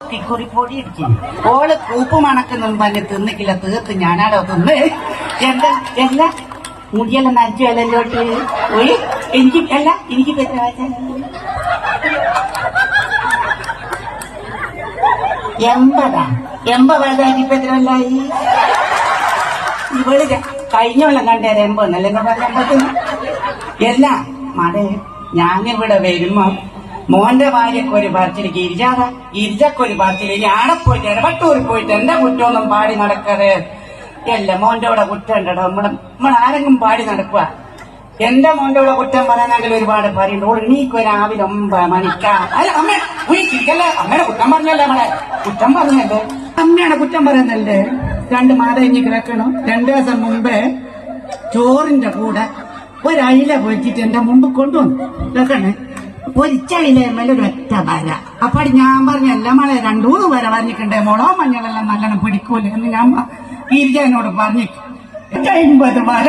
ഇക്കുറി പൊടി ഇടിക്കും ഓൾ കൂപ്പ് മണക്കുന്നു പറഞ്ഞ് തിന്നിക്കില്ല തീർത്ത് ഞാനാടോ തിന്ന്. എന്താ എല്ലാ മുടിയെല്ലാം നനച്ചു ഒയ് എനിക്ക് അല്ല എനിക്ക് എൺപതാ? എൺപത് വയസ്സായിട്ട് ഇപ്പൊ എത്ര കൊല്ലായി? ഇവൾ കഴിഞ്ഞ കൊല്ലം കണ്ടേരെ എൺപതെന്നല്ലേ എന്നാ പറഞ്ഞ അല്ല മടെ ഞാനിവിടെ വരുമ്പോ മോന്റെ ഭാര്യക്ക് ഒരു പറച്ചിൽ ഗിരിജാത. ഗിരിജക്കൊരു പറച്ചിൽ ആടെ പോയിട്ട് ഇടപെട്ടൂരിൽ പോയിട്ട് എന്റെ കുറ്റമൊന്നും പാടി നടക്കാതെ അല്ല മോന്റെ കൂടെ കുറ്റം ഉണ്ടോ നമ്മളെ നമ്മളാരെങ്കിലും പാടി നടക്കുക എന്റെ മോന്റെ കൂടെ കുറ്റം പറയാനെങ്കിൽ ഒരുപാട് പറയുണ്ട് ഓൾ നീക്ക് രാവിലെ ഒമ്പത് മണിക്കാ. അല്ല അമ്മ ഉയിക്കല്ലേ അമ്മയുടെ കുറ്റം പറഞ്ഞല്ലേ നമ്മളെ? കുറ്റം പറഞ്ഞല്ലേ? അമ്മയാണ് കുറ്റം പറയുന്നല്ലേ രണ്ട് മാത ഇനി കിടക്കണം. രണ്ടു ദിവസം മുമ്പേ ചോറിന്റെ കൂടെ ഒരയില പൊരിച്ചിട്ട് എന്റെ മുമ്പ് കൊണ്ടുവന്നു. കേൾക്കണേ പൊരിച്ചയില മേലെ ഒറ്റ വര. അപ്പൊ ഞാൻ പറഞ്ഞല്ല മോളെ രണ്ടൂന്ന് വര പറഞ്ഞിട്ടുണ്ടേ മുളോ? മഞ്ഞളെല്ലാം നല്ലോണം പിടിക്കൂലേ? എന്ന് ഞാൻ ഗിരിജനോട് പറഞ്ഞു അമ്പത് വര.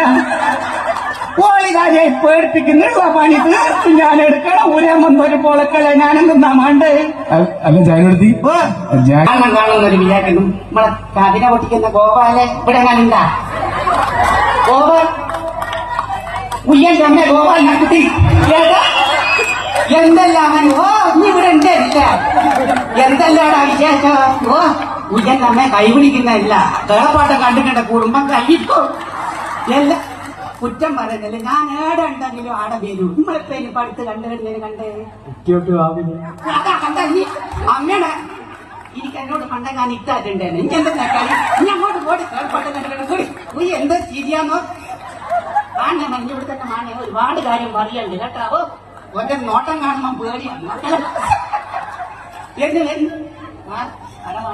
ഓളികാരെ പേടിപ്പിക്കുന്നുള്ള പണി തീർത്ത് ഞാൻ എടുക്കണം. ഊരാൻ വന്നൊരു പോളക്കളെ ഞാനെന്താ മാണ്ടേ അല്ല കാണുന്നൊരു വിചാരിക്കുന്നു നമ്മളെ കതിര പൊട്ടിക്കുന്ന ഗോപാലെ ഇവിടെ ഞാനുണ്ടാ ഗോപാൽ ഉയ്യൻ തന്നെ ഗോപാൽ കുട്ടി എന്തെല്ലാം അവൻ ഓ നീ ഇവിടെ ഉണ്ട് ഇല്ല എന്തെല്ലാടാ വിശേഷം? ഓ ഉയ്യൻ നമ്മെ കൈപിടിക്കുന്നില്ല കേളപ്പാട്ടം കണ്ടിട്ടുണ്ട് കുടുംബം കഴിപ്പോ എല്ലാ കുറ്റം പറയുന്നില്ല. ഞാൻ ഏടെ ഉണ്ടെങ്കിലും ആടെ വരൂ. നമ്മളിപ്പോ ഇനി പഠിത്ത് കണ്ടു കഴിഞ്ഞാൽ കണ്ടേ. അതാ കണ്ട നീ അമ്മയുടെ എനിക്ക് എന്നോട് പണ്ടേ ഞാൻ ഇട്ടായിട്ടുണ്ടായിരുന്നു എനിക്ക് എന്താ കളി ഇനി അങ്ങോട്ട് പോടി കേൾപ്പാട്ടം കണ്ടിട്ട് കൂടി നീ എന്താ ചെയ്യാന്നോ മാണെ മഞ്ഞ ഇവിടെ തന്നെ മാണെ ഒരുപാട് കാര്യം പറയണ്ട് കേട്ടോ. ഓ ഒന്റെ നോട്ടം കാണുമ്പോ പേടിയാണ് എന്ന് എന്ന് ആ അടവാ